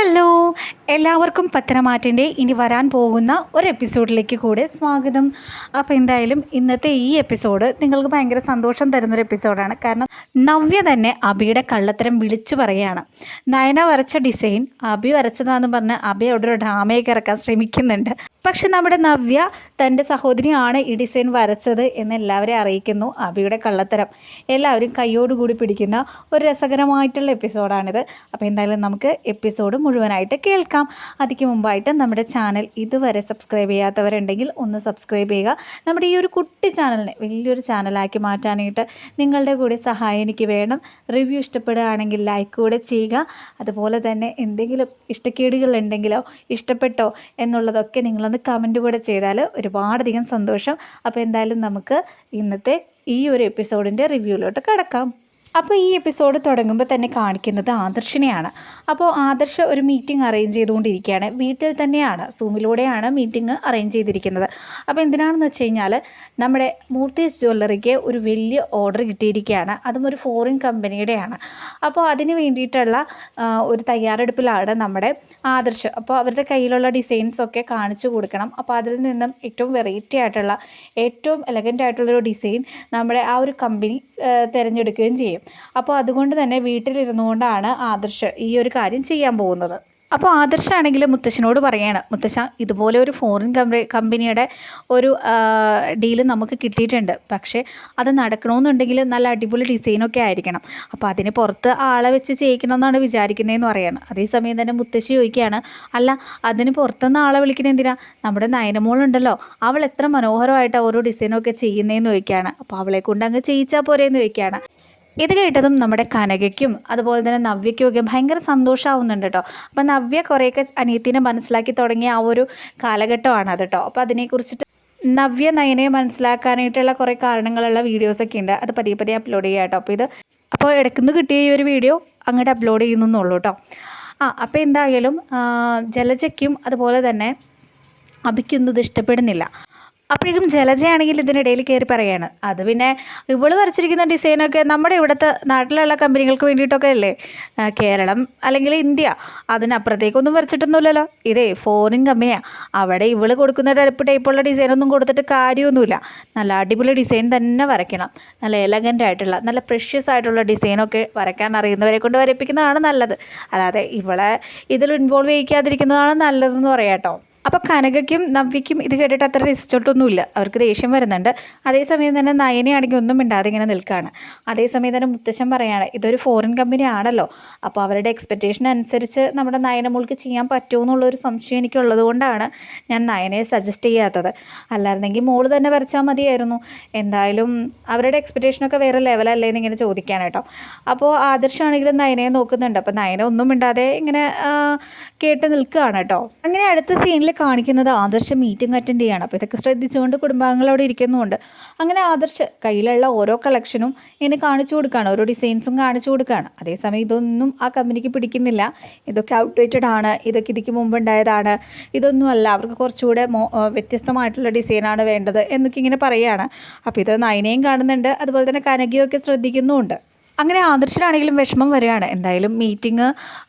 Hello, എല്ലാവർക്കും പത്തനമാറ്റിന്റെ ഇനി വരാൻ പോകുന്ന ഒരു എപ്പിസോഡിലേക്ക് കൂടെ സ്വാഗതം. അപ്പോൾ എന്തായാലും ഇന്നത്തെ ഈ എപ്പിസോഡ് നിങ്ങൾക്ക് ഭയങ്കര സന്തോഷം തരുന്നൊരു എപ്പിസോഡാണ്. കാരണം നവ്യ തന്നെ അബിയുടെ കള്ളത്തരം വിളിച്ചു പറയുകയാണ്. നയന വരച്ച ഡിസൈൻ അബി വരച്ചതാണെന്ന് പറഞ്ഞ് അബി അവിടെ ഒരു ഡ്രാമയൊക്കെ ഇറക്കാൻ ശ്രമിക്കുന്നുണ്ട്. പക്ഷെ നമ്മുടെ നവ്യ തന്റെ സഹോദരിയാണ് ഈ ഡിസൈൻ വരച്ചത് എന്ന് എല്ലാവരെയും അറിയിക്കുന്നു. അബിയുടെ കള്ളത്തരം എല്ലാവരും കൈയോടുകൂടി പിടിക്കുന്ന ഒരു രസകരമായിട്ടുള്ള എപ്പിസോഡാണിത്. അപ്പോൾ എന്തായാലും നമുക്ക് എപ്പിസോഡ് മുഴുവനായിട്ട് കേൾക്കാം. അതിക്ക് മുമ്പായിട്ട് നമ്മുടെ ചാനൽ ഇതുവരെ സബ്സ്ക്രൈബ് ചെയ്യാത്തവരുണ്ടെങ്കിൽ ഒന്ന് സബ്സ്ക്രൈബ് ചെയ്യുക. നമ്മുടെ ഈ ഒരു കുട്ടി ചാനലിനെ വലിയൊരു ചാനലാക്കി മാറ്റാനായിട്ട് നിങ്ങളുടെ കൂടെ സഹായം എനിക്ക് വേണം. റിവ്യൂ ഇഷ്ടപ്പെടുകയാണെങ്കിൽ ലൈക്ക് കൂടെ ചെയ്യുക. അതുപോലെ തന്നെ എന്തെങ്കിലും ഇഷ്ടക്കേടുകൾ ഉണ്ടെങ്കിലോ ഇഷ്ടപ്പെട്ടോ എന്നുള്ളതൊക്കെ നിങ്ങളൊന്ന് കമന്റ് കൂടെ ചെയ്താൽ ഒരുപാടധികം സന്തോഷം. അപ്പോൾ എന്തായാലും നമുക്ക് ഇന്നത്തെ ഈ ഒരു എപ്പിസോഡിന്റെ റിവ്യൂയിലോട്ട് കിടക്കാം. അപ്പോൾ ഈ എപ്പിസോഡ് തുടങ്ങുമ്പോൾ തന്നെ കാണിക്കുന്നത് ആദർശിനെയാണ്. അപ്പോൾ ആദർശ ഒരു മീറ്റിംഗ് അറേഞ്ച് ചെയ്തുകൊണ്ടിരിക്കുകയാണ്. വീട്ടിൽ തന്നെയാണ്. സൂമിലൂടെയാണ് മീറ്റിംഗ് അറേഞ്ച് ചെയ്തിരിക്കുന്നത്. അപ്പോൾ എന്തിനാണെന്ന് വെച്ച് കഴിഞ്ഞാൽ നമ്മുടെ മൂർത്തീസ് ജ്വല്ലറിക്ക് ഒരു വലിയ ഓർഡർ കിട്ടിയിരിക്കുകയാണ്. അതും ഒരു ഫോറിൻ കമ്പനിയുടെയാണ് അപ്പോൾ അതിന് വേണ്ടിയിട്ടുള്ള ഒരു തയ്യാറെടുപ്പിലാണ് നമ്മുടെ ആദർശ്. അപ്പോൾ അവരുടെ കയ്യിലുള്ള ഡിസൈൻസ് ഒക്കെ കാണിച്ചു കൊടുക്കണം. അപ്പോൾ അതിൽ നിന്നും ഏറ്റവും വെറൈറ്റി ആയിട്ടുള്ള ഏറ്റവും എലഗന്റ് ആയിട്ടുള്ളൊരു ഡിസൈൻ നമ്മുടെ ആ ഒരു കമ്പനി തിരഞ്ഞെടുക്കുകയും ചെയ്യും. അപ്പോൾ അതുകൊണ്ട് തന്നെ വീട്ടിലിരുന്നുകൊണ്ടാണ് ആദർശ് ഈ ഒരു കാര്യം ചെയ്യാൻ പോകുന്നത്. അപ്പോൾ ആദർശാണെങ്കിൽ മുത്തശ്ശനോട് പറയാണ് മുത്തശ്ശ ഇതുപോലെ ഒരു ഫോറിൻ കമ്പനി കമ്പനിയുടെ ഒരു ഡീൽ നമുക്ക് കിട്ടിയിട്ടുണ്ട്. പക്ഷേ അത് നടക്കണമെന്നുണ്ടെങ്കിൽ നല്ല അടിപൊളി ഡിസൈനൊക്കെ ആയിരിക്കണം. അപ്പോൾ അതിന് പുറത്ത് ആളെ വെച്ച് ചെയ്യിക്കണം എന്നാണ് വിചാരിക്കുന്നതെന്ന് പറയാണ്. അതേസമയം തന്നെ മുത്തശ്ശി ചോദിക്കുകയാണ് അല്ല അതിന് പുറത്തുനിന്ന് ആളെ വിളിക്കുന്നത് എന്തിനാ? നമ്മുടെ നയനമോളുണ്ടല്ലോ. അവൾ എത്ര മനോഹരമായിട്ട് ഓരോ ഡിസൈനൊക്കെ ചെയ്യുന്നതെന്ന് ചോദിക്കുകയാണ്. അപ്പോൾ അവളെ കൊണ്ട് അങ്ങ് ചെയ്യിച്ചാൽ പോരെയെന്ന് ചോദിക്കുകയാണ്. ഇത് കേട്ടതും നമ്മുടെ കനകയ്ക്കും അതുപോലെ തന്നെ നവ്യയ്ക്കും ഒക്കെ ഭയങ്കര സന്തോഷമാവുന്നുണ്ട് കേട്ടോ. അപ്പം നവ്യ കുറേയൊക്കെ അനിയത്തിനെ മനസ്സിലാക്കി തുടങ്ങിയ ആ ഒരു കാലഘട്ടമാണ് അത് കേട്ടോ. അപ്പോൾ അതിനെക്കുറിച്ചിട്ട് നവ്യ നയനെ മനസ്സിലാക്കാനായിട്ടുള്ള കുറേ കാരണങ്ങളുള്ള വീഡിയോസൊക്കെ ഉണ്ട്. അത് പതിയെ പതിയെ അപ്ലോഡ് ചെയ്യാം കേട്ടോ. അപ്പോൾ ഇത് അപ്പോൾ ഇടയ്ക്കുനിന്ന് കിട്ടിയ ഈ ഒരു വീഡിയോ അങ്ങോട്ട് അപ്ലോഡ് ചെയ്യുന്നുള്ളൂ കേട്ടോ. ആ അപ്പോൾ എന്തായാലും ജലജയ്ക്കും അതുപോലെ തന്നെ അഭിക്കൊന്നും ഇത് ഇഷ്ടപ്പെടുന്നില്ല. അപ്പോഴേക്കും ജലജയാണെങ്കിൽ ഇതിനിടയിൽ കയറി പറയാണ് അത് പിന്നെ ഇവൾ വരച്ചിരിക്കുന്ന ഡിസൈനൊക്കെ നമ്മുടെ ഇവിടുത്തെ നാട്ടിലുള്ള കമ്പനികൾക്ക് വേണ്ടിയിട്ടൊക്കെ അല്ലേ? കേരളം അല്ലെങ്കിൽ ഇന്ത്യ അതിനപ്പുറത്തേക്കൊന്നും വരച്ചിട്ടൊന്നുമില്ലല്ലോ. ഇതേ ഫോറിൻ കമ്പനിയാണ് അവിടെ ഇവൾ കൊടുക്കുന്ന ടൈപ്പ് ടൈപ്പുള്ള ഡിസൈനൊന്നും കൊടുത്തിട്ട് കാര്യമൊന്നുമില്ല. നല്ല അടിപൊളി ഡിസൈൻ തന്നെ വരയ്ക്കണം. നല്ല എലഗന്റ് ആയിട്ടുള്ള നല്ല പ്രഷ്യസ് ആയിട്ടുള്ള ഡിസൈനൊക്കെ വരയ്ക്കാൻ അറിയുന്നവരെ കൊണ്ട് വരപ്പിക്കുന്നതാണ് നല്ലത്. അല്ലാതെ ഇവളെ ഇതിൽ ഇൻവോൾവ് ചെയ്യിക്കാതിരിക്കുന്നതാണ് നല്ലതെന്ന് പറയാം കേട്ടോ. അപ്പോൾ കനകയ്ക്കും നവ്യയ്ക്കും ഇത് കേട്ടിട്ട് അത്ര രസിച്ചിട്ടൊന്നുമില്ല. അവർക്ക് ദേഷ്യം വരുന്നുണ്ട്. അതേസമയം തന്നെ നയനയാണെങ്കിൽ ഒന്നും മിണ്ടാതെ ഇങ്ങനെ നിൽക്കുകയാണ് അതേസമയം തന്നെ മുത്തശ്ശൻ പറയുകയാണ് ഇതൊരു ഫോറിൻ കമ്പനി ആണല്ലോ. അപ്പോൾ അവരുടെ എക്സ്പെക്റ്റേഷൻ അനുസരിച്ച് നമ്മുടെ നയനമോൾക്ക് ചെയ്യാൻ പറ്റുമോ എന്നുള്ളൊരു സംശയം എനിക്കുള്ളത് കൊണ്ടാണ് ഞാൻ നയനയെ സജസ്റ്റ് ചെയ്യാത്തത്. അല്ലായിരുന്നെങ്കിൽ മോൾ തന്നെ വരച്ചാൽ മതിയായിരുന്നു. എന്തായാലും അവരുടെ എക്സ്പെക്റ്റേഷനൊക്കെ വേറെ ലെവലല്ലേ എന്ന് ഇങ്ങനെ ചോദിക്കാൻ കേട്ടോ. അപ്പോൾ ആദർശമാണെങ്കിലും നയനയെ നോക്കുന്നുണ്ട്. അപ്പോൾ നയന ഒന്നും മിണ്ടാതെ ഇങ്ങനെ കേട്ട് നിൽക്കുകയാണ് കേട്ടോ. അങ്ങനെ അടുത്ത സീനിൽ കാണിക്കുന്നത് ആദർശ മീറ്റിംഗ് അറ്റൻഡ് ചെയ്യാണ് അപ്പോൾ ഇതൊക്കെ ശ്രദ്ധിച്ചുകൊണ്ട് കുടുംബാംഗങ്ങൾ അവിടെ ഇരിക്കുന്നുമുണ്ട് അങ്ങനെ ആദർശ് കയ്യിലുള്ള ഓരോ കളക്ഷനും ഇങ്ങനെ കാണിച്ചു കൊടുക്കുകയാണ് ഓരോ ഡിസൈൻസും കാണിച്ചു കൊടുക്കുകയാണ് അതേസമയം ഇതൊന്നും ആ കമ്പനിക്ക് പിടിക്കുന്നില്ല. ഇതൊക്കെ ഔട്ട്ഡേറ്റഡ് ആണ്. ഇതൊക്കെ ഇതിക്ക് മുമ്പ് ഉണ്ടായതാണ്. ഇതൊന്നും അല്ല. അവർക്ക് കുറച്ചുകൂടെ വ്യത്യസ്തമായിട്ടുള്ള ഡിസൈനാണ് വേണ്ടത് എന്നൊക്കെ ഇങ്ങനെ പറയുകയാണ് അപ്പോൾ ഇത് നയനയും കാണുന്നുണ്ട്. അതുപോലെ തന്നെ കനകയൊക്കെ ശ്രദ്ധിക്കുന്നുമുണ്ട്. അങ്ങനെ ആദർശനാണെങ്കിലും വിഷമം വരികയാണ്. എന്തായാലും മീറ്റിംഗ്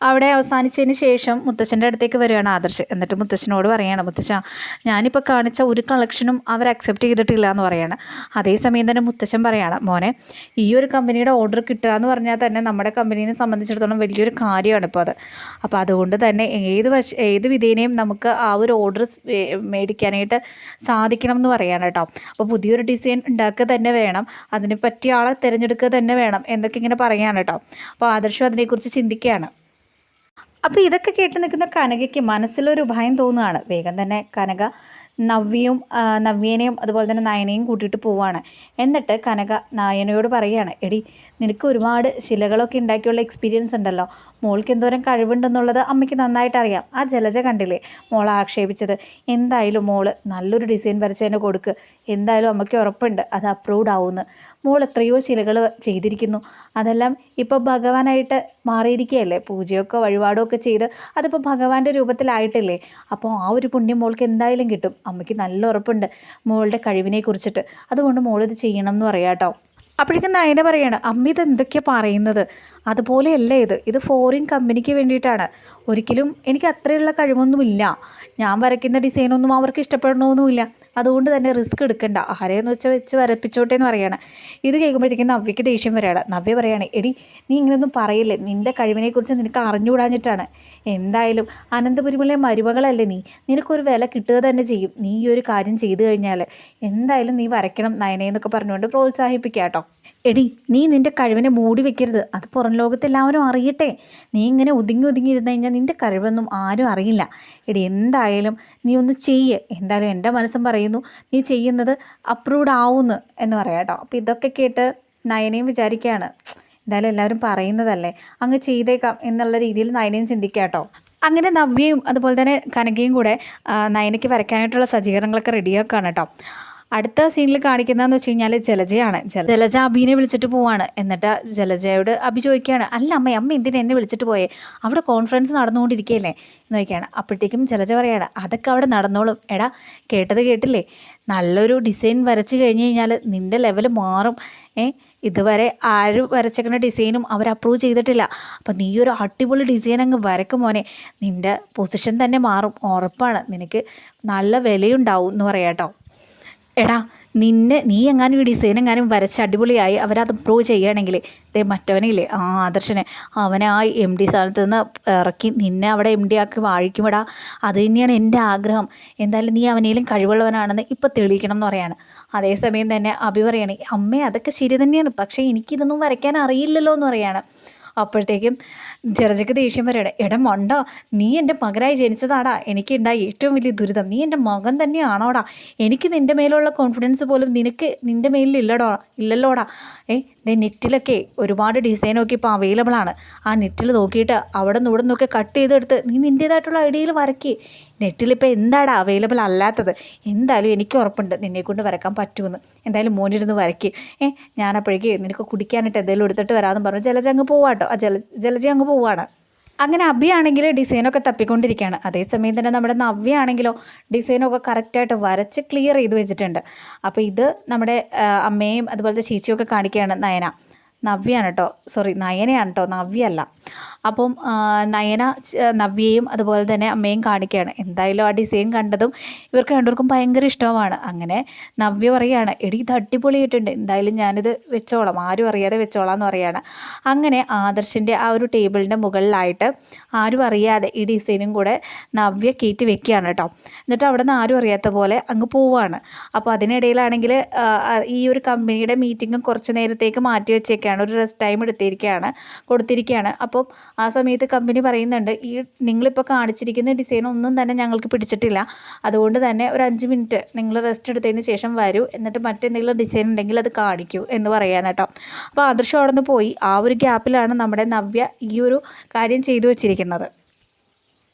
അവിടെ അവസാനിച്ചതിന് ശേഷം മുത്തശ്ശന്റെ അടുത്തേക്ക് വരികയാണ് ആദർശ്. എന്നിട്ട് മുത്തശ്ശനോട് പറയുകയാണ് മുത്തശ്ശ ഞാനിപ്പോൾ കാണിച്ച ഒരു കളക്ഷനും അവർ അക്സെപ്റ്റ് ചെയ്തിട്ടില്ല എന്ന് പറയാണ്. അതേസമയം തന്നെ മുത്തച്ഛൻ പറയാണ് മോനെ ഈ ഒരു കമ്പനിയുടെ ഓർഡർ കിട്ടുക എന്ന് പറഞ്ഞാൽ തന്നെ നമ്മുടെ കമ്പനീനെ സംബന്ധിച്ചിടത്തോളം വലിയൊരു കാര്യമാണ് ഇപ്പോൾ അത്. അപ്പോൾ അതുകൊണ്ട് തന്നെ ഏത് വശ ഏത് വിധേനയും നമുക്ക് ആ ഒരു ഓർഡർ മേടിക്കാനായിട്ട് സാധിക്കണം എന്ന് പറയാണ് കേട്ടോ. അപ്പോൾ പുതിയൊരു ഡിസൈൻ ഉണ്ടാക്കുക തന്നെ വേണം. അതിന് പറ്റിയ ആളെ തിരഞ്ഞെടുക്കുക തന്നെ വേണം. എന്നൊക്കെ ഇങ്ങനെ പറയുകയാണ് കേട്ടോ അപ്പോൾ ആദർശം അതിനെക്കുറിച്ച് ചിന്തിക്കുകയാണ്. അപ്പോൾ ഇതൊക്കെ കേട്ട് നിൽക്കുന്ന കനകയ്ക്ക് മനസ്സിലൊരു ഭയം തോന്നുകയാണ്. വേഗം തന്നെ കനക നവ്യയും നവ്യേനെയും അതുപോലെ തന്നെ നയനയും കൂട്ടിയിട്ട് പോവാണ്. എന്നിട്ട് കനക നയനയോട് പറയുകയാണ് എടി നിനക്ക് ഒരുപാട് ശിലകളൊക്കെ ഉണ്ടാക്കിയുള്ള എക്സ്പീരിയൻസ് ഉണ്ടല്ലോ. മോൾക്ക് എന്തോരം കഴിവുണ്ടെന്നുള്ളത് അമ്മയ്ക്ക് നന്നായിട്ട് അറിയാം. ആ ജലജ കണ്ടില്ലേ? മോൾ ആക്ഷേപിച്ചത് എന്തായാലും മോൾ നല്ലൊരു ഡിസൈൻ വരച്ചതിന് കൊടുക്ക്. എന്തായാലും അമ്മയ്ക്ക് ഉറപ്പുണ്ട്. അത് അപ്രൂവ്ഡ് ആവുമെന്ന് മോൾ എത്രയോ ശിലകൾ ചെയ്തിരിക്കുന്നു. അതെല്ലാം ഇപ്പോൾ ഭഗവാനായിട്ട് മാറിയിരിക്കുകയല്ലേ? പൂജയൊക്കെ വഴിപാടൊക്കെ ചെയ്ത് അതിപ്പോൾ ഭഗവാന്റെ രൂപത്തിലായിട്ടില്ലേ? അപ്പോൾ ആ ഒരു പുണ്യം മോൾക്ക് എന്തായാലും കിട്ടും. അമ്മയ്ക്ക് നല്ല ഉറപ്പുണ്ട് മോളുടെ കഴിവിനെ കുറിച്ചിട്ട്. അതുകൊണ്ട് മോളിത് ചെയ്യണം എന്ന് പറയാം കേട്ടോ. അപ്പോഴേക്കും നയന പറയാണ് അമ്മ ഇത് എന്തൊക്കെയാണ് പറയുന്നത്? അതുപോലെയല്ല ഇത്. ഇത് ഫോറിൻ കമ്പനിക്ക് വേണ്ടിയിട്ടാണ്. ഒരിക്കലും എനിക്ക് അത്രയുള്ള കഴിവൊന്നുമില്ല. ഞാൻ വരയ്ക്കുന്ന ഡിസൈനൊന്നും അവർക്ക് ഇഷ്ടപ്പെടണമെന്നുമില്ല. അതുകൊണ്ട് തന്നെ റിസ്ക് എടുക്കണ്ട. ആരെയെന്ന് വെച്ചാൽ വെച്ച് വരപ്പിച്ചോട്ടെ എന്ന് പറയാണ്. ഇത് കേൾക്കുമ്പോഴത്തേക്കും നവ്യക്ക് ദേഷ്യം വരികയാണ് നവ്യ പറയാണ് എടി നീ ഇങ്ങനെയൊന്നും പറയില്ലേ? നിന്റെ കഴിവിനെക്കുറിച്ച് നിനക്ക് അറിഞ്ഞുകൂടാഞ്ഞിട്ടാണ്. എന്തായാലും അനന്തപുരിമിലെ മരുമകളല്ലേ നീ? നിനക്കൊരു വില കിട്ടുക തന്നെ ചെയ്യും. നീ ഈ ഒരു കാര്യം ചെയ്തു കഴിഞ്ഞാൽ എന്തായാലും നീ വരയ്ക്കണം നയനയെന്നൊക്കെ പറഞ്ഞുകൊണ്ട് പ്രോത്സാഹിപ്പിക്കുക കേട്ടോ. എടി നീ നിന്റെ കഴിവിനെ മൂടി വെക്കരുത്. അത് പുറം ലോകത്ത് എല്ലാവരും അറിയട്ടെ. നീ ഇങ്ങനെ ഒതുങ്ങി ഒതുങ്ങി ഇരുന്ന് കഴിഞ്ഞാൽ നിന്റെ കഴിവൊന്നും ആരും അറിയില്ല. എടി എന്തായാലും നീ ഒന്ന് ചെയ്യ്. എന്തായാലും എന്റെ മനസ്സും പറയുന്നു നീ ചെയ്യുന്നത് അപ്രൂവ്ഡ് ആവുന്നു എന്ന് പറയാം കേട്ടോ. അപ്പോൾ ഇതൊക്കെ കേട്ട് നയനയും വിചാരിക്കുകയാണ് എന്തായാലും എല്ലാവരും പറയുന്നതല്ലേ അങ്ങ് ചെയ്തേക്കാം എന്നുള്ള രീതിയിൽ നയനയും ചിന്തിക്കാം കേട്ടോ. അങ്ങനെ നവ്യയും അതുപോലെ തന്നെ കനകയും കൂടെ നയനയ്ക്ക് വരയ്ക്കാനായിട്ടുള്ള സജ്ജീകരണങ്ങളൊക്കെ റെഡിയാക്കുകയാണ് കേട്ടോ. അടുത്ത സീനിൽ കാണിക്കുന്നതെന്ന് വെച്ച് കഴിഞ്ഞാൽ ജലജയാണ്. ജല ജലജ അബീനെ വിളിച്ചിട്ട് പോവാണ്. എന്നിട്ട് ജലജയോട് അബി ചോദിക്കുകയാണ് അല്ല അമ്മ അമ്മ എന്തിനാ എന്നെ വിളിച്ചിട്ട് പോയേ? അവിടെ കോൺഫറൻസ് നടന്നുകൊണ്ടിരിക്കുകയല്ലേ? എന്ന് ചോദിക്കുകയാണ്. അപ്പോഴത്തേക്കും ജലജ പറയാണ് അതൊക്കെ അവിടെ നടന്നോളും. എടാ കേട്ടത് കേട്ടില്ലേ? നല്ലൊരു ഡിസൈൻ വരച്ച് കഴിഞ്ഞ് കഴിഞ്ഞാൽ നിന്റെ ലെവൽ മാറും. ഏ ഇതുവരെ ആര് വരച്ചേക്കുന്ന ഡിസൈനും അവർ അപ്രൂവ് ചെയ്തിട്ടില്ല. അപ്പം നീ ഒരു അടിപൊളി ഡിസൈൻ അങ്ങ് വരക്കും മോനെ. നിന്റെ പൊസിഷൻ തന്നെ മാറും. ഉറപ്പാണ്. നിനക്ക് നല്ല വിലയുണ്ടാവും എന്ന് പറയാം കേട്ടോ എടാ നിന്നെ നീ എങ്ങാനും ഈ ഡിസൈൻ എങ്ങാനും വരച്ച് അടിപൊളിയായി അവരത് പ്രൂവ് ചെയ്യുകയാണെങ്കിൽ ദേ മറ്റവനില്ലേ ആ ആദർശനെ അവനെ ആ എം ഡി സ്ഥാനത്ത് നിന്ന് ഇറക്കി നിന്നെ അവിടെ എം ഡി ആക്കി വാഴിക്കുമെടാ. അത് തന്നെയാണ് എന്റെ ആഗ്രഹം. എന്തായാലും നീ അവനേലും കഴിവുള്ളവനാണെന്ന് ഇപ്പോൾ തെളിയിക്കണം എന്ന് പറയാണ്. അതേസമയം തന്നെ അഭി പറയാണ് അമ്മേ അതൊക്കെ ശരി തന്നെയാണ്. പക്ഷേ എനിക്കിതൊന്നും വരയ്ക്കാൻ അറിയില്ലല്ലോ എന്ന് പറയാണ്. അപ്പോഴത്തേക്കും ജലജയ്ക്ക് ദേഷ്യം വരെയാണ് ഇടം ഉണ്ടോ നീ എന്റെ മകനായി ജനിച്ചതാടാ. എനിക്കുണ്ടായ ഏറ്റവും വലിയ ദുരിതം. നീ എന്റെ മകൻ തന്നെയാണോടാ. എനിക്ക് നിന്റെ മേലുള്ള കോൺഫിഡൻസ് പോലും നിനക്ക് നിന്റെ മേലിൽ ഇല്ലടോ ഇല്ലല്ലോടാ. ഏ നെറ്റിലൊക്കെ ഒരുപാട് ഡിസൈനൊക്കെ ഇപ്പോൾ അവൈലബിളാണ് ആ നെറ്റിൽ നോക്കിയിട്ട് അവിടെ നിന്ന് ഇവിടെ നിന്നൊക്കെ കട്ട് ചെയ്തെടുത്ത് നീ നിന്റേതായിട്ടുള്ള ഐഡിയയിൽ വരയ്ക്ക്. നെറ്റിലിപ്പോൾ എന്താടാ അവൈലബിൾ അല്ലാത്തത്? എന്തായാലും എനിക്ക് ഉറപ്പുണ്ട് നിന്നെ കൊണ്ട് വരക്കാൻ പറ്റുമെന്ന്. എന്തായാലും മോനിരുന്ന് വരയ്ക്ക്. ഏ ഞാൻ അപ്പോഴേക്ക് നിനക്ക് കുടിക്കാനായിട്ട് എന്തെങ്കിലും എടുത്തിട്ട് വരാമെന്ന് പറഞ്ഞു. ജലജ അങ്ങ് പോവാട്ടോ. ആ ജല ജലജ അങ്ങ് പോവാണ്. അങ്ങനെ അഭിയാണെങ്കിൽ ഡിസൈനൊക്കെ തപ്പിക്കൊണ്ടിരിക്കുകയാണ്. അതേസമയം തന്നെ നമ്മുടെ നവ്യ ആണെങ്കിലോ ഡിസൈനൊക്കെ കറക്റ്റായിട്ട് വരച്ച് ക്ലിയർ ചെയ്ത് വെച്ചിട്ടുണ്ട്. അപ്പോൾ ഇത് നമ്മുടെ അമ്മയും അതുപോലത്തെ ചേച്ചിയൊക്കെ കാണിക്കുകയാണ് നയന. നവ്യാണ് കേട്ടോ. സോറി നയനയാണ് കേട്ടോ. നവ്യല്ല അപ്പം നയന നവ്യയും അതുപോലെ തന്നെ അമ്മയും കാണിക്കുകയാണ് എന്തായാലും ആ ഡിസൈൻ കണ്ടതും ഇവർക്ക് രണ്ടുപേർക്കും ഭയങ്കര ഇഷ്ടമാണ്. അങ്ങനെ നവ്യ പറയുകയാണ് എടി ഇത് അടിപൊളിയായിട്ടുണ്ട്. എന്തായാലും ഞാനിത് വെച്ചോളാം. ആരും അറിയാതെ വെച്ചോളാം എന്ന് പറയുകയാണ് അങ്ങനെ ആദർശിന്റെ ആ ഒരു ടേബിളിന്റെ മുകളിലായിട്ട് ആരും അറിയാതെ ഈ ഡിസൈനും കൂടെ നവ്യ കയറ്റി വെക്കുകയാണ് കേട്ടോ. എന്നിട്ട് അവിടെ നിന്ന് ആരും അറിയാത്ത പോലെ അങ്ങ് പോവുകയാണ് അപ്പോൾ അതിനിടയിലാണെങ്കിൽ ഈ ഒരു കമ്പനിയുടെ മീറ്റിംഗ് കുറച്ച് നേരത്തേക്ക് മാറ്റി വെച്ചേക്കാണ്. ഒരു റെസ്റ്റ് ടൈം എടുത്തിരിക്കുകയാണ് കൊടുത്തിരിക്കുകയാണ് അപ്പോൾ ആ സമയത്ത് കമ്പനി പറയുന്നുണ്ട് ഈ നിങ്ങളിപ്പോൾ കാണിച്ചിരിക്കുന്ന ഡിസൈൻ ഒന്നും തന്നെ ഞങ്ങൾക്ക് പിടിച്ചിട്ടില്ല. അതുകൊണ്ട് തന്നെ ഒരു അഞ്ച് മിനിറ്റ് നിങ്ങൾ റെസ്റ്റ് എടുത്തതിന് ശേഷം വരൂ. എന്നിട്ട് മറ്റെന്തെങ്കിലും ഡിസൈൻ ഉണ്ടെങ്കിൽ അത് കാണിക്കൂ എന്ന് പറയാൻ കേട്ടോ അപ്പോൾ ആദർശം അവിടെ നിന്ന് പോയി. ആ ഒരു ഗ്യാപ്പിലാണ് നമ്മുടെ നവ്യ ഈ ഒരു കാര്യം ചെയ്തു വച്ചിരിക്കുന്നത്.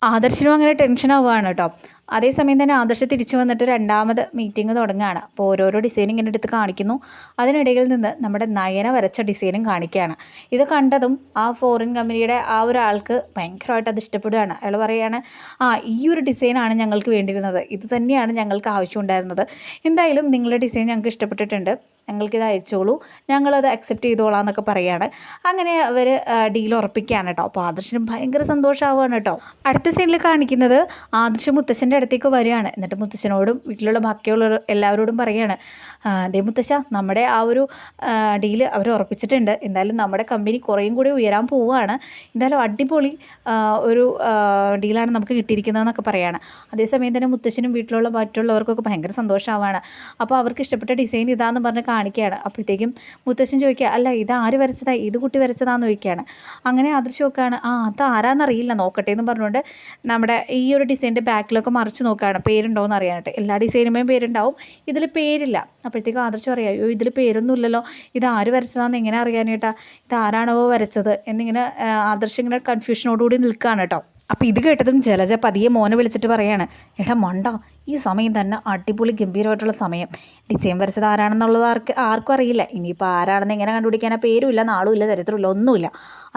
ആദർശനും അങ്ങനെ ടെൻഷൻ ആവുകയാണ് കേട്ടോ. അതേസമയം തന്നെ ആദർശ് തിരിച്ചു വന്നിട്ട് രണ്ടാമത് മീറ്റിംഗ് തുടങ്ങുകയാണ്. അപ്പോൾ ഓരോരോ ഡിസൈൻ ഇങ്ങനെ എടുത്ത് കാണിക്കുന്നു. അതിനിടയിൽ നിന്ന് നമ്മുടെ നയന വരച്ച ഡിസൈനും കാണിക്കുകയാണ്. ഇത് കണ്ടതും ആ ഫോറിൻ കമ്പനിയുടെ ആ ഒരാൾക്ക് ഭയങ്കരമായിട്ട് അത് ഇഷ്ടപ്പെടുകയാണ്. അയാൾ പറയുകയാണ് ആ ഈ ഒരു ഡിസൈനാണ് ഞങ്ങൾക്ക് വേണ്ടിയിരുന്നത്. ഇത് തന്നെയാണ് ഞങ്ങൾക്ക് ആവശ്യമുണ്ടായിരുന്നത്. എന്തായാലും നിങ്ങളുടെ ഡിസൈൻ ഞങ്ങൾക്ക് ഇഷ്ടപ്പെട്ടിട്ടുണ്ട്. ഞങ്ങൾക്കിത് അയച്ചോളൂ. ഞങ്ങളത് അക്സെപ്റ്റ് ചെയ്തോളാം എന്നൊക്കെ പറയുകയാണ്. അങ്ങനെ അവർ ഡീൽ ഉറപ്പിക്കുകയാണ് കേട്ടോ. അപ്പോൾ ആദർശനും ഭയങ്കര സന്തോഷമാവുകയാണ് കേട്ടോ. അടുത്ത സീനിൽ കാണിക്കുന്നത് ആദർശ് മുത്തശ്ശന്റെ അടുത്തേക്ക് വരികയാണ്. എന്നിട്ട് മുത്തശ്ശനോടും വീട്ടിലുള്ള ബാക്കിയുള്ള എല്ലാവരോടും പറയുകയാണ് അതേ മുത്തശ്ശ നമ്മുടെ ആ ഒരു ഡീൽ അവർ ഉറപ്പിച്ചിട്ടുണ്ട്. എന്തായാലും നമ്മുടെ കമ്പനി കുറേയും കൂടി ഉയരാൻ പോവുകയാണ്. എന്തായാലും അടിപൊളി ഒരു ഡീലാണ് നമുക്ക് കിട്ടിയിരിക്കുന്നതെന്നൊക്കെ പറയുകയാണ് അതേസമയം തന്നെ മുത്തശ്ശനും വീട്ടിലുള്ള മറ്റുള്ളവർക്കൊക്കെ ഭയങ്കര സന്തോഷമാവാണ്. അപ്പോൾ അവർക്ക് ഇഷ്ടപ്പെട്ട ഡിസൈൻ ഇതാന്ന് പറഞ്ഞ് കാണിക്കുകയാണ്. അപ്പോഴത്തേക്കും മുത്തശ്ശൻ ചോദിക്കുക അല്ല ഇത് ആര് വരച്ചതാണ് ഇത് കുട്ടി വരച്ചതാന്ന് ചോദിക്കുകയാണ്. അങ്ങനെ നോക്കുകയാണ് ആ അത് ആരാന്നറിയില്ല. നോക്കട്ടെ എന്ന് പറഞ്ഞുകൊണ്ട് നമ്മുടെ ഈ ഒരു ഡിസൈന്റെ ബാക്കിലൊക്കെ മറിച്ച് നോക്കുകയാണ് പേരുണ്ടോ എന്ന് അറിയാനായിട്ട്. എല്ലാ ഡിസൈനുമേയും പേരുണ്ടാവും. ഇതിൽ പേരില്ല. അപ്പോഴത്തേക്കും ആദർശ് പറയാം അയ്യോ ഇതിൽ പേരൊന്നും ഇല്ലല്ലോ ഇത് ആര് വരച്ചതാണെന്ന് എങ്ങനെ അറിയാനായിട്ടാ? ഇത് ആരാണോ വരച്ചത്? എന്നിങ്ങനെ ആദർശ് ഇങ്ങനെ കൺഫ്യൂഷനോടുകൂടി നിൽക്കുകയാണ് കേട്ടോ. അപ്പോൾ ഇത് കേട്ടതും ജലജ പതിയെ മോനെ വിളിച്ചിട്ട് പറയാണ് എടാ മണ്ട ഈ സമയം തന്നെ അടിപൊളി ഗംഭീരമായിട്ടുള്ള സമയം. ഡിസൈൻ വരച്ചത് ആരാണെന്നുള്ളത് ആർക്ക് ആർക്കും അറിയില്ല. ഇനിയിപ്പോൾ ആരാണെന്ന് എങ്ങനെ കണ്ടുപിടിക്കാനാ പേരുമില്ല നാളുമില്ല ചരിത്രമില്ല ഒന്നുമില്ല.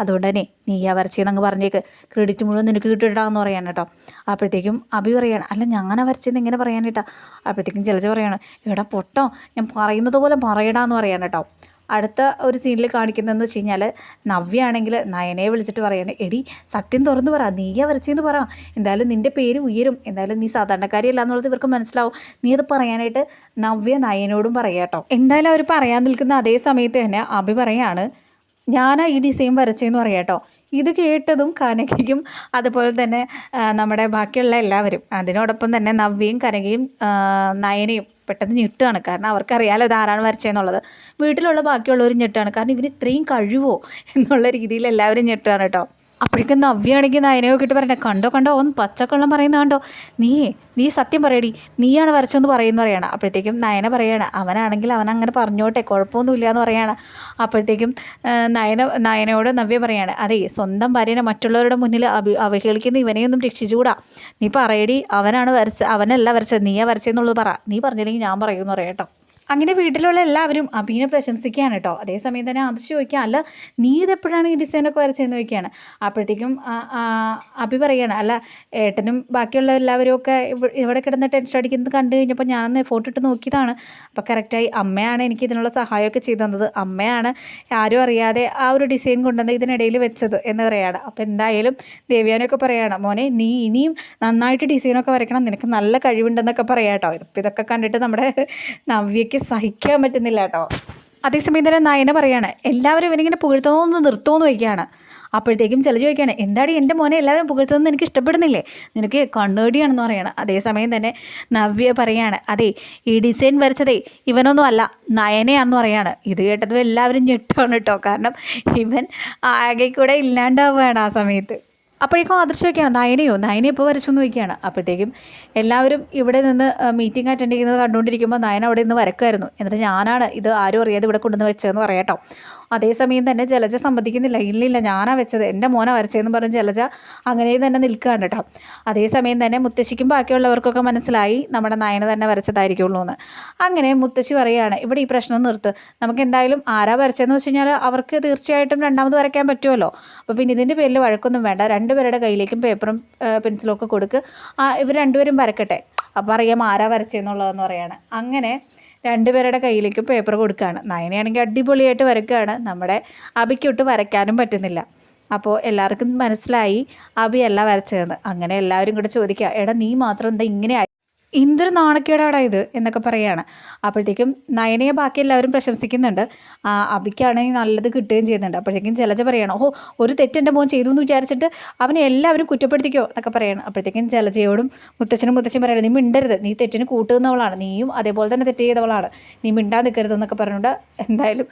അതുകൊണ്ട് തന്നെ നീ ആ വരച്ചതെന്നങ്ങ് പറഞ്ഞേക്ക്. ക്രെഡിറ്റ് മുഴുവൻ നിനക്ക് കിട്ടിയിട്ടാന്ന് പറയാൻ കേട്ടോ. അപ്പോഴത്തേക്കും അഭി പറയാണ് അല്ല ഞാനാ വരച്ചതെന്ന് എങ്ങനെ പറയാൻ കേട്ടോ അപ്പോഴത്തേക്കും ജലജ പറയാണ് എടാ പൊട്ടോ ഞാൻ പറയുന്നത് പോലെ പറയടാന്ന് പറയാൻ കേട്ടോ. അടുത്ത ഒരു സീനിൽ കാണിക്കുന്നതെന്ന് വെച്ച് കഴിഞ്ഞാൽ നവ്യാണെങ്കിൽ നയനയെ വിളിച്ചിട്ട് പറയണേ എടി സത്യം തുറന്നു പറ നീയാ വരച്ചെന്ന് പറ. എന്തായാലും നിന്റെ പേര് ഉയരും. എന്തായാലും നീ സാധാരണക്കാരിയല്ല എന്നുള്ളത് ഇവർക്ക് മനസ്സിലാവും. നീ അത് പറയാനായിട്ട് നവ്യ നയനോടും പറയാട്ടോ. എന്തായാലും അവർ പറയാൻ നിൽക്കുന്ന അതേ സമയത്ത് തന്നെ അഭി പറയാണ് ഞാനാ ഈ ഡിസൈൻ വരച്ചതെന്ന് പറയാം കേട്ടോ ഇത് കേട്ടതും കനകയും അതുപോലെ തന്നെ നമ്മുടെ ബാക്കിയുള്ള എല്ലാവരും അതിനോടൊപ്പം തന്നെ നവ്യയും കനകയും നയനയും പെട്ടെന്ന് ഞെട്ടുകയാണ് കാരണം അവർക്കറിയാലോ ഇത് ആരാണ് വരച്ചതെന്നുള്ളത് വീട്ടിലുള്ള ബാക്കിയുള്ളവരും ഞെട്ടാണ് കാരണം ഇവന് ഇത്രയും കഴിവോ എന്നുള്ള രീതിയിൽ എല്ലാവരും ഞെട്ടാണ് കേട്ടോ അപ്പോഴേക്കും നവ്യാണെങ്കിൽ നയനയോ കിട്ടി പറയണേ കണ്ടോ കണ്ടോ ഒന്ന് പച്ചക്കള്ളം പറയുന്ന കണ്ടോ? നീ നീ സത്യം പറയടി നീയാണ് വരച്ചെന്ന് പറയുന്നു പറയണം. അപ്പോഴത്തേക്കും നയന പറയാണ് അവനാണെങ്കിൽ അവൻ അങ്ങനെ പറഞ്ഞോട്ടെ കുഴപ്പമൊന്നുമില്ല എന്ന് പറയാണ്. അപ്പോഴത്തേക്കും നയന നയനയോട് നവ്യ പറയാണ് അതെ സ്വന്തം ഭാര്യനെ മറ്റുള്ളവരുടെ മുന്നിൽ അഭി അവഹേളിക്കുന്ന ഇവനെയൊന്നും രക്ഷിച്ചുകൂടാ. നീ പറയടി അവനാണ് വരച്ച അവനല്ല വരച്ചത് നീയാ വരച്ചതെന്നുള്ളത് പറ. നീ പറഞ്ഞില്ലെങ്കിൽ ഞാൻ പറയുമെന്ന് പറയാം കേട്ടോ. അങ്ങനെ വീട്ടിലുള്ള എല്ലാവരും അബീനെ പ്രശംസിക്കുകയാണ് കേട്ടോ. അതേസമയം തന്നെ ആദർശ് ചോദിക്കുക അല്ല നീ ഇതെപ്പോഴാണ് ഈ ഡിസൈനൊക്കെ വരച്ചതെന്ന് ചോദിക്കുകയാണ്. അപ്പോഴത്തേക്കും അബി പറയുകയാണ് അല്ല ഏട്ടനും ബാക്കിയുള്ള എല്ലാവരും ഒക്കെ ഇവിടെ കിടന്ന് ടെൻഷൻ അടിക്കുന്നത് കണ്ടു കഴിഞ്ഞപ്പോൾ ഞാനൊന്ന് ഫോട്ടോ ഇട്ട് നോക്കിയതാണ്. അപ്പോൾ കറക്റ്റായി അമ്മയാണ് എനിക്ക് ഇതിനുള്ള സഹായമൊക്കെ ചെയ്തു തന്നത്. അമ്മയാണ് ആരും അറിയാതെ ആ ഒരു ഡിസൈൻ കൊണ്ടുവന്ന് ഇതിനിടയിൽ വെച്ചത് എന്ന് പറയുകയാണ്. അപ്പോൾ എന്തായാലും ദേവ്യാനൊക്കെ പറയുകയാണ് മോനെ നീ ഇനിയും നന്നായിട്ട് ഡിസൈനൊക്കെ വരയ്ക്കണം. നിനക്ക് നല്ല കഴിവുണ്ടെന്നൊക്കെ പറയാം കേട്ടോ. ഇതൊക്കെ കണ്ടിട്ട് നമ്മുടെ നവ്യയ്ക്ക് സഹിക്കാൻ പറ്റുന്നില്ല കേട്ടോ. അതേസമയം തന്നെ നയന പറയാണ് എല്ലാവരും ഇവനിങ്ങനെ പുകഴ്ത്തുന്നതെന്ന് നിർത്തുമെന്ന് വയ്ക്കുകയാണ്. അപ്പോഴത്തേക്കും ചില ചോദിക്കുകയാണ് എന്താടി എന്റെ മോനെ എല്ലാവരും പുകഴ്ത്തുന്നത് എനിക്ക് ഇഷ്ടപ്പെടുന്നില്ലേ? നിനക്ക് കണ്ണേടിയാണെന്ന് പറയണം. അതേസമയം തന്നെ നവ്യ പറയാണ് അതെ ഈ ഡിസൈൻ വരച്ചതേ ഇവനൊന്നും അല്ല നയനയാണെന്ന് പറയാണ്. ഇത് കേട്ടതും എല്ലാവരും ഞെട്ടാണ് കേട്ടോ. കാരണം ഇവൻ ആകെ കൂടെ ഇല്ലാണ്ടാവുകയാണ് ആ സമയത്ത്. അപ്പോഴേക്കും ആദർശമൊക്കെയാണ് നയനയോ? നയന ഇപ്പോൾ വരച്ചു എന്ന് വയ്ക്കുകയാണ്. അപ്പോഴത്തേക്കും എല്ലാവരും ഇവിടെ നിന്ന് മീറ്റിംഗ് അറ്റൻഡ് ചെയ്യുന്നത് കണ്ടുകൊണ്ടിരിക്കുമ്പോൾ നയന അവിടെ നിന്ന് വരക്കുമായിരുന്നു എന്നിട്ട് ഞാനാണ് ഇത് ആരും അറിയാതെ ഇവിടെ കൊണ്ടുവന്ന് വെച്ചതെന്ന് പറയാട്ടോ അതേസമയം തന്നെ ജലജ സമ്മതിക്കുന്നില്ല. ഇല്ലില്ല ഞാനാ വെച്ചത്. എന്റെ മോനാ വരച്ചതെന്ന് പറഞ്ഞ് ജലജ അങ്ങനെ തന്നെ നിൽക്കുകയാണ് കേട്ടോ. അതേസമയം തന്നെ മുത്തശ്ശിക്കും ബാക്കിയുള്ളവർക്കൊക്കെ മനസ്സിലായി നമ്മുടെ നയന തന്നെ വരച്ചതായിരിക്കുള്ളൂ എന്ന് അങ്ങനെ മുത്തശ്ശി പറയുകയാണ് ഇവിടെ ഈ പ്രശ്നം നിർത്ത്. നമുക്ക് എന്തായാലും ആരാ വരച്ചതെന്ന് വെച്ച് കഴിഞ്ഞാൽ അവർക്ക് തീർച്ചയായിട്ടും രണ്ടാമത് വരയ്ക്കാൻ പറ്റുമല്ലോ. അപ്പോൾ പിന്നെ ഇതിന്റെ പേരിൽ വഴക്കൊന്നും വേണ്ട. രണ്ടുപേരുടെ കയ്യിലേക്കും പേപ്പറും പെൻസിലും ഒക്കെ കൊടുക്ക്. ഇവർ രണ്ടുപേരും വരക്കട്ടെ. അപ്പോൾ അറിയാം ആരാ വരച്ചതെന്നുള്ളതെന്ന് പറയാണ്. അങ്ങനെ രണ്ടുപേരുടെ കയ്യിലേക്കും പേപ്പർ കൊടുക്കുകയാണ് നയനയാണെങ്കിൽ അടിപൊളിയായിട്ട് വരയ്ക്കുകയാണ്. നമ്മുടെ അബിക്കൊട്ട് വരയ്ക്കാനും പറ്റുന്നില്ല. അപ്പോൾ എല്ലാവർക്കും മനസ്സിലായി അബിയല്ല വരച്ചതെന്ന്. അങ്ങനെ എല്ലാവരും കൂടെ ചോദിക്കുക എടാ നീ മാത്രം എന്താ ഇങ്ങനെ എന്തൊരു നാണക്കേടാടാ ഇത് എന്നൊക്കെ പറയാണ്. അപ്പോഴത്തേക്കും നയനയെ ബാക്കി എല്ലാവരും പ്രശംസിക്കുന്നുണ്ട്. അബിക്കാണെങ്കിൽ നല്ലത് കിട്ടുകയും ചെയ്യുന്നുണ്ട്. അപ്പോഴത്തേക്കും ജലജ പറയണം ഓ ഒരു തെറ്റെന്റെ മോൻ ചെയ്തു എന്ന് വിചാരിച്ചിട്ട് അവനെ എല്ലാവരും കുറ്റപ്പെടുത്തിക്കോ? എന്നൊക്കെ പറയണം. അപ്പോഴത്തേക്കും ജലജയോടും മുത്തച്ഛനും മുത്തച്ഛനും പറയണം നീ മിണ്ടരുത്. നീ തെറ്റിന് കൂട്ടുന്നവളാണ് നീയും അതേപോലെ തന്നെ തെറ്റ് ചെയ്തവളാണ്. നീ മിണ്ടാൻ നിൽക്കരുത് എന്നൊക്കെ പറഞ്ഞുകൊണ്ട് എന്തായാലും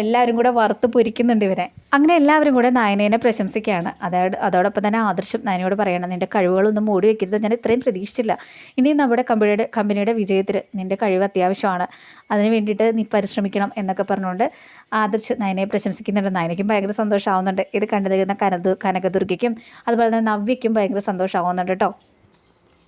എല്ലാവരും കൂടെ വറുത്ത് പൊരിക്കുന്നുണ്ട് ഇവരെ. അങ്ങനെ എല്ലാവരും കൂടെ നയനേനെ പ്രശംസിക്കുകയാണ്. അതായത് അതോടൊപ്പം തന്നെ ആദർശം നയനയോട് പറയണം നിന്റെ കഴിവുകളൊന്നും മൂടി വയ്ക്കരുത് ഞാൻ ഇത്രയും പ്രതീക്ഷിച്ചില്ല. ഇനി നമ്മുടെ കമ്പനിയുടെ കമ്പനിയുടെ വിജയത്തിൽ നിന്റെ കഴിവ് അത്യാവശ്യമാണ്. അതിന് വേണ്ടിയിട്ട് നീ പരിശ്രമിക്കണം എന്നൊക്കെ പറഞ്ഞുകൊണ്ട് ആദർശ് നയനയെ പ്രശംസിക്കുന്നുണ്ട്. നയനയ്ക്കും ഭയങ്കര സന്തോഷമാവുന്നുണ്ട്. ഇത് കണ്ടു കനതു കനത് കനകദുർഗയ്ക്കും അതുപോലെ തന്നെ നവ്യയ്ക്കും ഭയങ്കര സന്തോഷമാവുന്നുണ്ട് കേട്ടോ.